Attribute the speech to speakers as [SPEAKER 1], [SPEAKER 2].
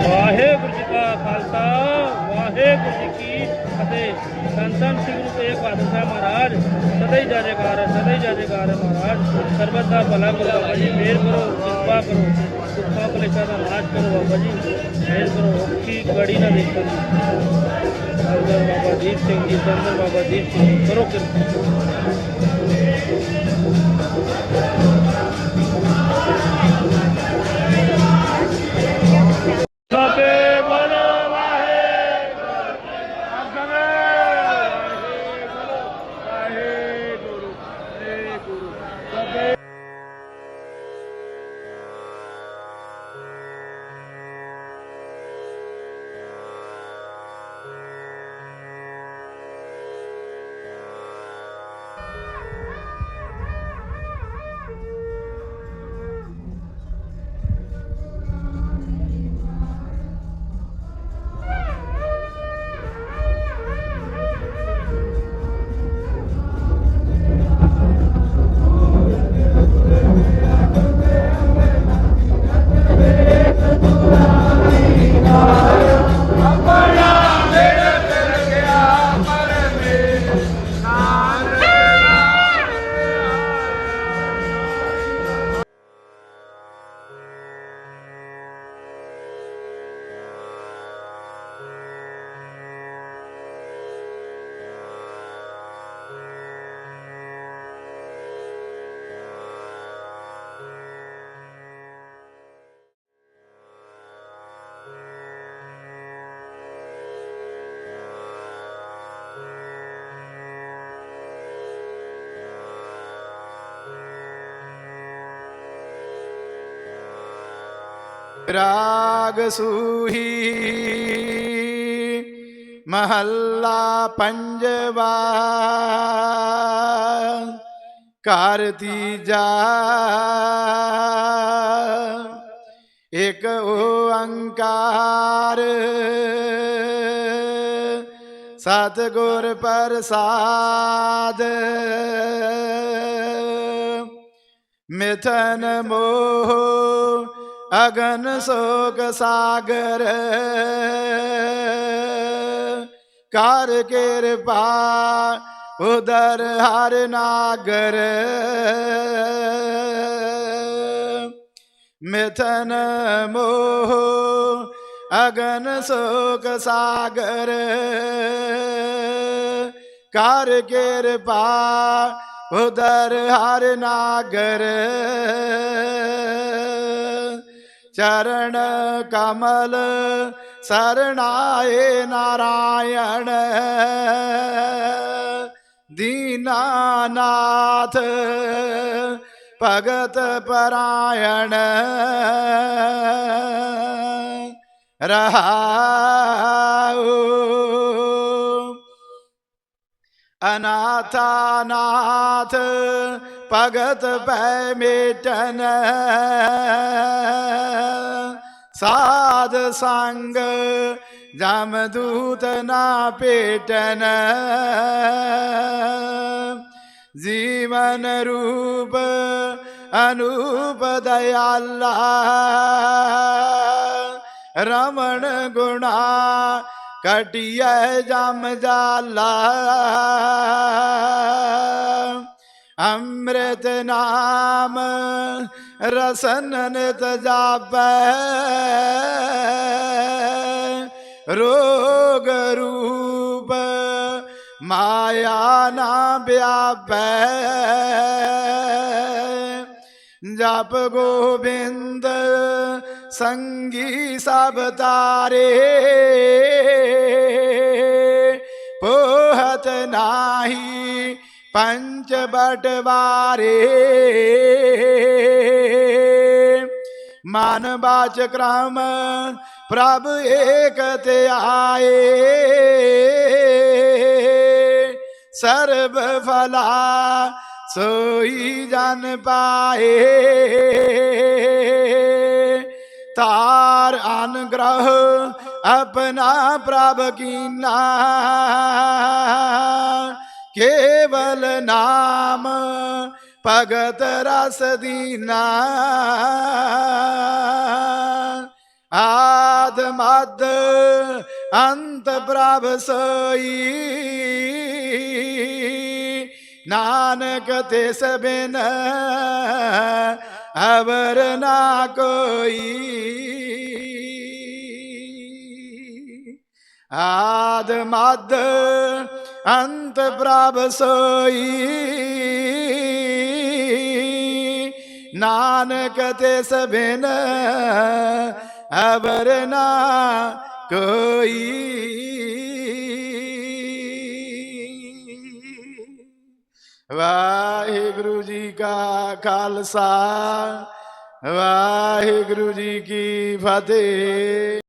[SPEAKER 1] ਵਾਹਿਗੁਰੂ ਜੀ ਕਾ ਖਾਲਸਾ ਵਾਹਿਗੁਰੂ ਜੀ ਕੀ ਫਤਿਹ। ਸੰਤਨ ਸਿੰਘ ਨੂੰ ਇਹ ਬਹਾਦਰ ਮਹਾਰਾਜ ਸਦਾ ਹੀ ਜੈ ਹੈ ਸਦਾ ਹੀ ਜੈ ਹੈ ਮਹਾਰਾਜ। ਸਰਬਤ ਦਾ ਭਲਾ ਕਰੋ ਬਾਬਾ ਜੀ ਮਿਹਰ ਕਰੋ ਕਿਰਪਾ ਕਰੋ। ਦੁੱਖਾਂ ਕਲੇਸ਼ਾਂ ਦਾ ਨਾਸ਼ ਕਰੋ ਬਾਬਾ ਜੀ ਮੇਰ ਕਰੋ ਔਖੀ ਗੜੀ ਨਾ ਦੇਖੋ। ਸਰਦਾਰ ਬਾਬਾ ਦੀਪ ਸਿੰਘ ਜੀ ਸੰਦਰ ਬਾਬਾ ਦੀਪ ਸਿੰਘ ਜੀ, ਕਰੋ ਕਿਰਪਾ।
[SPEAKER 2] රාගසූහි මහල්ලා පංජවා කාරතිජා එක ඕ අංකාර සතගොර පරසාද මෙතන මෝහෝ ਅਗਨ ਸੋਗ ਸਾਗਰ। ਕਰ ਕਿਰਪਾ, ਉਦਰ ਹਰ ਨਾਗਰ। ਮਿਥਨ ਮੋਹ, ਅਗਨ ਸੋਗ ਸਾਗਰ। ਕਰ ਕਿਰਪਾ, ਉਦਰ ਹਰ ਨਾਗਰ। ചരണ കമല ശരണായ നാരായണ. ദീനാഥ ഭഗത പരായണ. രഹാവൂ അനാഥാനാഥ ਭਗਤ ਪੈ ਮੇਟਨ। ਸਾਧ ਸੰਗ ਜਮ ਦੂਤ ਨਾ ਭੇਟਨ। ਜੀਵਨ ਰੂਪ ਅਨੂਪ ਦਇਆਲਾ। ਰਮਣ ਗੁਣਾ ਕਟਿਐ ਜਮ ਜਾਲਾ। ਅੰਮ੍ਰਿਤ ਨਾਮ ਰਸਨ ਨਿਤ ਜਾਪੈ। ਰੋਗ ਰੂਪ ਮਾਇਆ ਨਾ ਵਿਆਪੈ। ਜਪ ਗੋਬਿੰਦ ਸੰਗੀ ਸਭ ਤਾਰੇ। ਪੋਹਤ ਨਾਹੀ ਪੰਚ ਬਟਵਾਰੇ ਮਨ ਬਾਚ ਕ੍ਰਮ, ਪ੍ਰਭ ਏਕ ਤੇ ਆਏ। ਸਰਬ ਫਲਾ ਸੋਈ ਜਨ ਪਾਏ। ਤਾਰ ਅਨਗ੍ਰਹ ਆਪਣਾ ਪ੍ਰਭ ਕੀਨਾ। ਕੇਵਲ ਨਾਮ ਭਗਤ ਰਸ ਦੀਨਾ ਆਦ ਆਦ ਮਦ ਅੰਤ ਪ੍ਰਭ ਸੋਈ ਨਾਨਕ ਤਿਸ ਬਿਨ ਅਵਰ ਨਾ ਕੋਈ ਆਦ ਮਦ ਅੰਤ ਪ੍ਰਭ ਸੋਈ। ਨਾਨਕ ਤਿਸ ਬਿਨ ਅਵਰ ਨਾ ਕੋਈ। ਵਾਹਿਗੁਰੂ ਜੀ ਕਾ ਖਾਲਸਾ, ਵਾਹਿਗੁਰੂ ਜੀ ਕੀ ਫਤਿਹ।